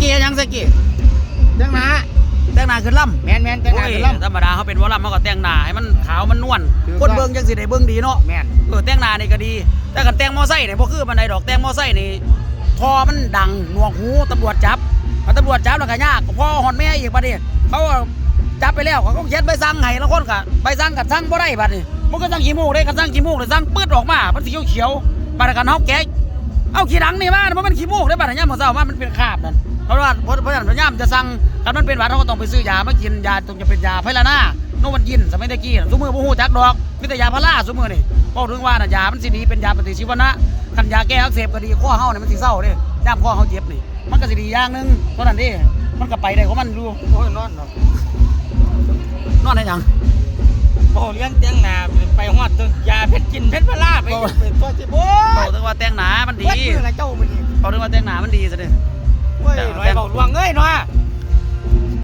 กี้ยังสกี้จังหนาแต่งหน้าขึ้นล่ำแมนแมนจังหนาโอ้ยคือล่ำธรรมดาเขาเป็นวอลลัมเขาก็แต่งหน้าให้มันขาวมันนวลถูกคนต้องเบิ่งจังสิได้เบิ่งดีเนาะแมนเออแต่งหน้านี่ก็ดี แต่กันแต่งมอไซค์เนี่ยบ่คือบันไดดอกแต่งมอไซค์นี่ทอมันดังหนวกหูตำรวจจับพอตำรวจจับแล้วก็ยากพ่อหอนแม่อีกบัดนี้เขาก็จับไปแล้วเขาก็เขียนใบสั่งให้แล้วคนก็ใบสั่งกับสั่งบ่ได้บัดนี้มันก็สั่งขี้มูกได้ก็สั่งขี้มูกเลยสั่งปืดออกมามันสีเขียวๆบัดนั้นกันเฮาแกะ เอาขี้ดังนี่มาเพราะมันขี้มูกได้บัดนี้ยามมื้อเช้ามามันเป็นคราบนั่นเพราะว่าเพราะเพราะฉะนั้นพยายามจะสั่งคันมันเป็นหวัดเขาก็ต้องไปซื้อยามากินยาตรงจะเป็นยาไพลานาโนมันกินสมัยตะกี้น่ะซุมือบ่ฮู้จักดอกมีแต่ยาพาราซุมือนี่บอกถึงว่าน่ะยามันสิดีเป็นยาปฏิชีวนะคันยาแก้อักเสบก็ดีข้อเฮาเนี่ยมันสิเศร้าเด้ย่ามข้อเฮาเจ็บนี่มันก็สิดีอย่างหนึงเท่านั้นเด้มันก็ไปได้ของมันดูโอ้ยนอนเนาะนอนได้ยัง โอ้เลี้ยงเตียงหนาไปฮอดจนยาเพชรกินเพชรพลาไปเป็นตัวสิโอ้บอกยถึงว่าแต่งหนามันดีวัดมือละเจ้ามันนี่บอกถึงว่าแต่งหนามันดีซะเด้โอ้ยหน่อยเบาลวงเอ้ยเนาะ